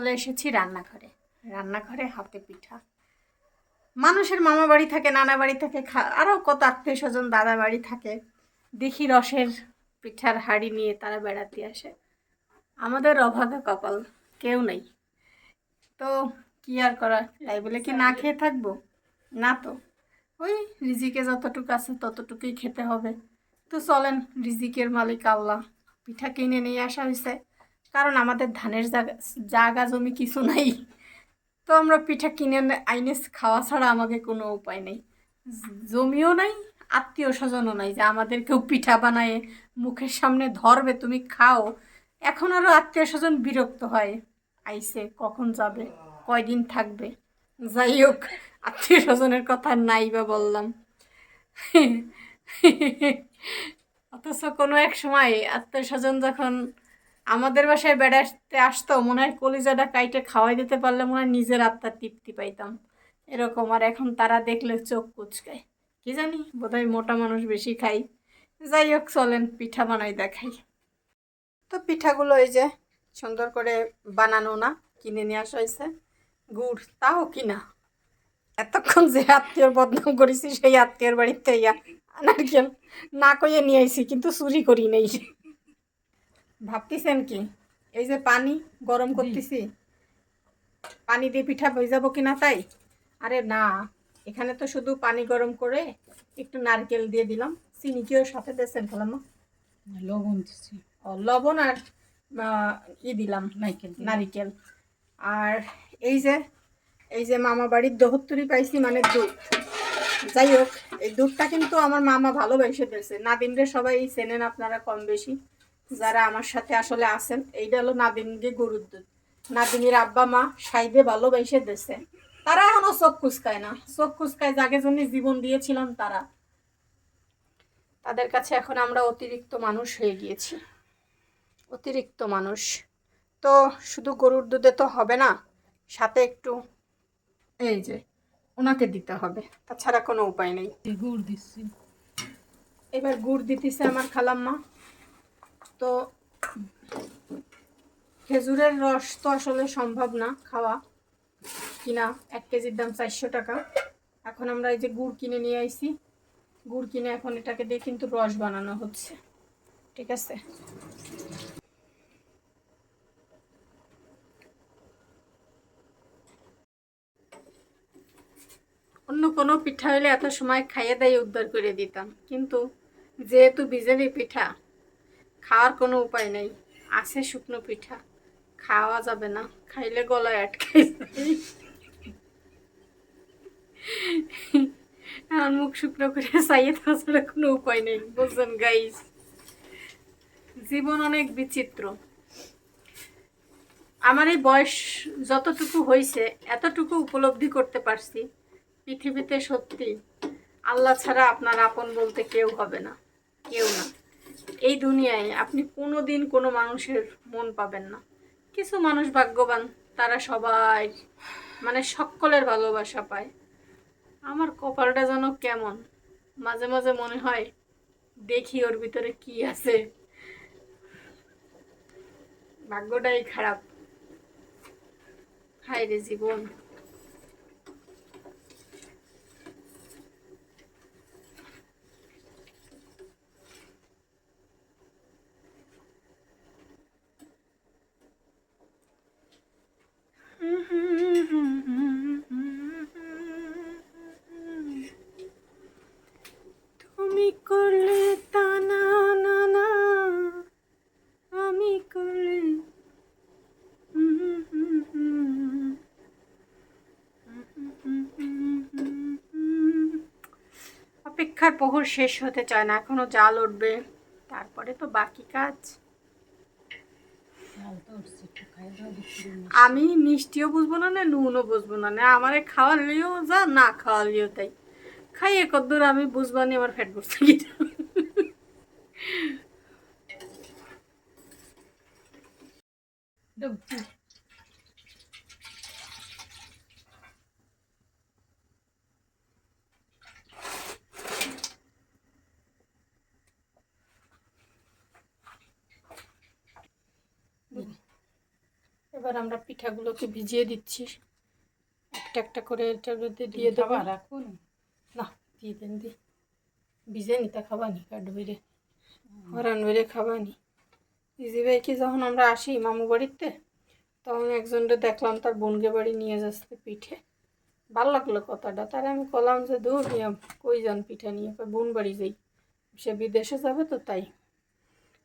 চলে এসেছি রান্নাঘরে। রান্নাঘরে হাতে পিঠা। মানুষের মামা বাড়ি থাকে, নানা বাড়ি থাকে আরও কত আত্মীয় স্বজন, দাদা বাড়ি থাকে। দেখি রসের পিঠার হাড়ি নিয়ে তারা বেড়াতে আসে। আমাদের অভাগা কপাল, কেউ নেই। তো কি আর করা তাই বলে কি না খেয়ে থাকব? না তো। ওই রিজিকে যতটুকু আছে ততটুকুই খেতে হবে। তো চলেন, রিজিকের মালিক আল্লাহ। পিঠা কিনে নিয়ে আসা হয়েছে কারণ আমাদের ধানের জায়গা জমি কিছু নাই। তো আমরা পিঠা কিনে আইনে খাওয়া ছাড়া আমাকে কোনো উপায় নেই। জমিও নাই, আত্মীয় স্বজনও নাই যে আমাদের কেউ পিঠা বানায়, মুখের সামনে ধরবে, তুমি খাও। এখন আরও আত্মীয় স্বজন বিরক্ত হয়। আইসে, কখন যাবে, কয়দিন থাকবে? যাই হোক, আত্মীয় স্বজনের কথা নাই বা বললাম। অথচ কোনো এক সময় আত্মীয় স্বজন যখন আমাদের বাসায় বেড়াতে আসতো মনে হয় কলিজাটা কাইটে খাওয়াই দিতে পারলে মনে হয় নিজের আত্মার তৃপ্তি পাইতাম। এরকম, আর এখন তারা দেখলে চোখ কুচকায়। কি জানি, বোধহয় মোটা মানুষ বেশি খাই। যাই হোক, চলেন, পিঠা বানাই দেখাই। তো পিঠাগুলো এই যে সুন্দর করে বানানো না, কিনে নিয়ে আসা হয়েছে। গুড়, তাও কিনা এতক্ষণ যে আত্মীয়র বদনাম করেছি, সেই আত্মীয়র বাড়িতে ইয়া নারকেল না কইয়ে নিয়ে আইছি, কিন্তু চুরি করি নেই। ভাবতেছেন কি? এই যে পানি গরম করতেছি। পানি দিয়ে পিঠা হয়ে যাব কিনা তাই? আরে না এখানে তো শুধু পানি গরম করে একটু নারকেল দিয়ে দিলাম। চিনি কিও সাথে দিয়েছেন খালাম্মা? লবণ লবণ আর ই দিলাম। নারকেল নারিকেল। আর এই যে এই যে মামা বাড়ির দহত্তরি পাইছি মানে দুধ। যাই হোক এই দুধটা কিন্তু আমার মামা ভালোবাসে ভালোবেসে দিয়েছে। নাদিনরে সবাই চেনেন আপনারা কম বেশি যারা আমার সাথে আসলে আছেন এইটা হলো নাদিনকে গরুর দুধ। নাদিনীর আব্বা মা সাইদে ভালোবেসে দিয়েছে। তারা এখনও চোখ কুচকায় না। চোখ কুচকায় যাকে জন্য জীবন দিয়েছিলাম তারা। তাদের কাছে এখন আমরা অতিরিক্ত মানুষ হয়ে গিয়েছি। অতিরিক্ত মানুষ। তো শুধু গরুর দুধে তো হবে না সাথে একটু এই যে ওনাকে দিতে হবে। তাছাড়া কোনো উপায় নেই। গুড় দিচ্ছি। এবার গুড় দিতেছে আমার খালাম্মা। তো খেজুরের রস তো আসলে সম্ভব না খাওয়া। কিনা এক কেজির দাম চারশো টাকা। এখন আমরা এই যে গুড় কিনে নিয়ে আইছি। গুড় কিনে এখন এটাকে দিয়ে কিন্তু রস বানানো হচ্ছে। ঠিক আছে? অন্য কোনো পিঠা হলে এত সময় খাইয়ে দাইয়ে উদ্ধার করে দিতাম। কিন্তু যেহেতু বিজেপি পিঠা খাওয়ার কোনো উপায় নেই। আছে শুকনো পিঠা। খাওয়া যাবে না। খাইলে গলায় আটকে। আমার মুখ শুকনো করে চাইয়ে দেওয়া ছাড়া কোনো উপায় নেই। বুঝছেন গাইস জীবন অনেক বিচিত্র। আমার এই বয়স যতটুকু হয়েছে এতটুকু উপলব্ধি করতে পারছি, পৃথিবীতে সত্যি আল্লাহ ছাড়া আপনার আপন বলতে কেউ হবে না। কেউ না। এই দুনিয়ায় আপনি কোনো দিন কোনো মানুষের মন পাবেন না। কিছু মানুষ ভাগ্যবান, তারা সবাই মানে সকলের ভালোবাসা পায়। আমার কপালটা যেন কেমন, মাঝে মাঝে মনে হয় দেখি ওর ভিতরে কি আছে। ভাগ্যটাই খারাপ। হায় রে জীবন তুমি করলে তা না না না করলে অপেক্ষার প্রহর শেষ হতে চায় না এখনও জাল উঠবে। তারপরে তো বাকি কাজ। আমি মিষ্টিও বুঝব না না নুনও বুঝব না না আমারে খাওয়ালেও যা না খাওয়ালেও তাই। খাইয়ে কদ্দূর আমি বুঝব না আমার ফ্যাট পড়ছে কিনা দেব এবার এবার আমরা পিঠাগুলোকে ভিজিয়ে দিচ্ছি। একটা একটা করে এটার মধ্যে দিয়ে দেবো। রাখুন না দিয়ে দেন দি। ভিজে নিতে খাবানি কাঠ বেড়ে হরান বেড়ে খাবানি। ইজি ভাইকে যখন আমরা আসি মামু বাড়িতে, তখন একজনকে দেখলাম তার বোনকে বাড়ি নিয়ে যাচ্ছে পিঠে। ভালো লাগল কথাটা। তার আমি কলাম যে দূর কই যান পিঠা নিয়ে? বোন বাড়ি যাই। সে বিদেশে যাবে তো তাই।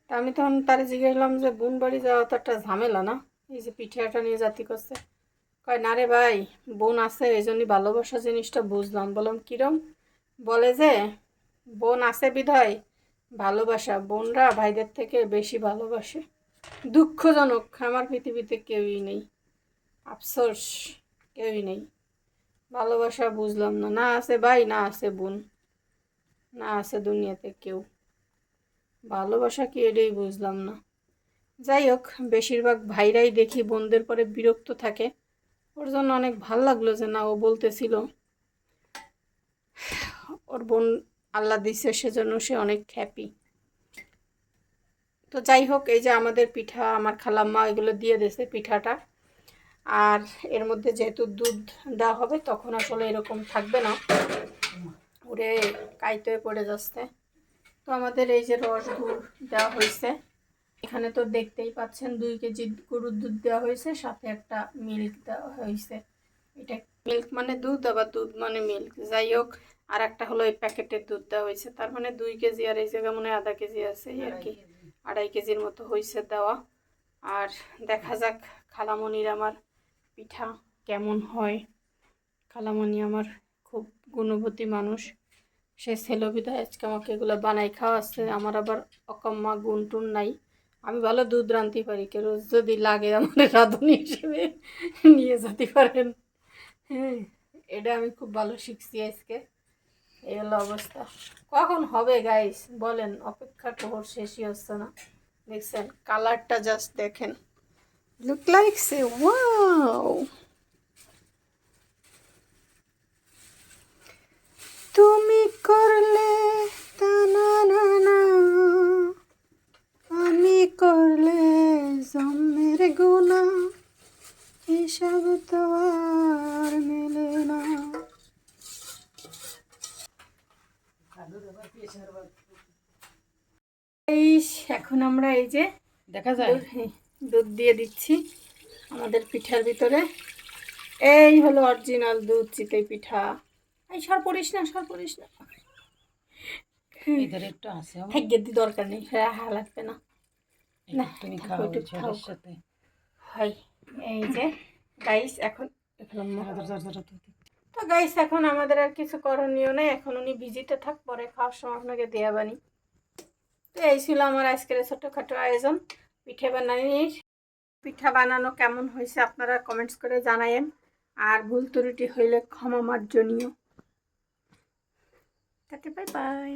তা আমি তখন তারে জিজ্ঞাসলাম যে, বোন বাড়ি যাওয়া তো একটা ঝামেলা না? এই যে পিঠাটা নিয়ে জাতি করছে। কয়, না রে ভাই, বোন আছে এই জন্যই ভালোবাসা জিনিসটা বুঝলাম। বললাম, কিরম? বলে যে, বোন আছে বিধায় ভালোবাসা, বোনরা ভাইদের থেকে বেশি ভালোবাসে। দুঃখজনক, আমার পৃথিবীতে কেউই নেই। আফসোস, কেউই নেই। ভালোবাসা বুঝলাম না না আছে ভাই, না আছে বোন, না আছে দুনিয়াতে কেউ। ভালোবাসা কি এটাই বুঝলাম না। যাই হোক, বেশিরভাগ ভাইরাই দেখি বোনদের পরে বিরক্ত থাকে। ওর জন্য অনেক ভালো লাগল যে না, ও বলতেছিল। ওর বোন আল্লাহ দিছে, সেজন্য সে অনেক হ্যাপি তো যাই হোক, এই যে আমাদের পিঠা, আমার খালাম্মা এগুলো দিয়ে দিয়েছে পিঠাটা। আর এর মধ্যে যেহেতু দুধ দেওয়া হবে, তখন আসলে এরকম থাকবে না। উড়ে কাইতে পড়ে যাচ্ছে। তো আমাদের এই যে রস গুড় দেওয়া হয়েছে, এখানে তো দেখতেই পাচ্ছেন দুই কেজি গরুর দুধ দেওয়া হয়েছে, সাথে একটা মিল্ক দেওয়া হয়েছে। এটা মিল্ক মানে দুধ, আবার দুধ মানে মিল্ক যাই হোক আর একটা হলো এই প্যাকেটের দুধ দেওয়া হয়েছে। তার মানে দুই কেজি আর এই জায়গায় মনে হয় আধা কেজি আছে আর কি। আড়াই কেজির মতো হয়েছে দেওয়া। আর দেখা যাক খালামণির আমার পিঠা কেমন হয়। খালামণি আমার খুব গুণবতী মানুষ। সে ছেলে বিধায় আজকে আমাকে এগুলো বানাই খাওয়াচ্ছে। আমার আবার অকম্মা গুণ টুন নাই। আমি ভালো দুধ রাঁধতে পারি। কেউ যদি লাগে আমাদের রাঁধুনি হিসেবে নিয়ে যেতে পারেন। হ্যাঁ এটা আমি খুব ভালো শিখছি আজকে। এই হলো অবস্থা। কখন হবে গাইস বলেন, অপেক্ষা কোহর শেষই হচ্ছে না। দেখছেন কালারটা জাস্ট দেখেন। লুক লাইক সে তুমি করলে তা না না না আমি করলে জন্মের গুণা এসব তো আর মেলে না এই এখন আমরা এই যে দেখা যায় দুধ- হ্যাঁ, দিয়ে দিচ্ছি আমাদের পিঠার ভিতরে এই হলো অরিজিনাল দুধ চিতই পিঠা এই সর পড়িস না সর পড়িস না এদের একটু আছে। থেকে দি দরকার নেই হ্যাঁ হা লাগবে না না, তুমি খাও ছোটের সাথে হয় এই যে গাইস এখন তো গাইস এখন আমাদের আর কিছু করণীয় নেই। এখন উনি বিজিতে থাক, পরে খাওয়ার সময় আপনাকে দেয়া বানি। তো এই ছিল আমার আজকের ছোটোখাটো আয়োজন। পিঠে বানানির। পিঠা বানানো কেমন হয়েছে আপনারা কমেন্টস করে জানায়েন। আর ভুল ত্রুটি হইলে ক্ষমা মার্জনীয়। তাতে বাই বাই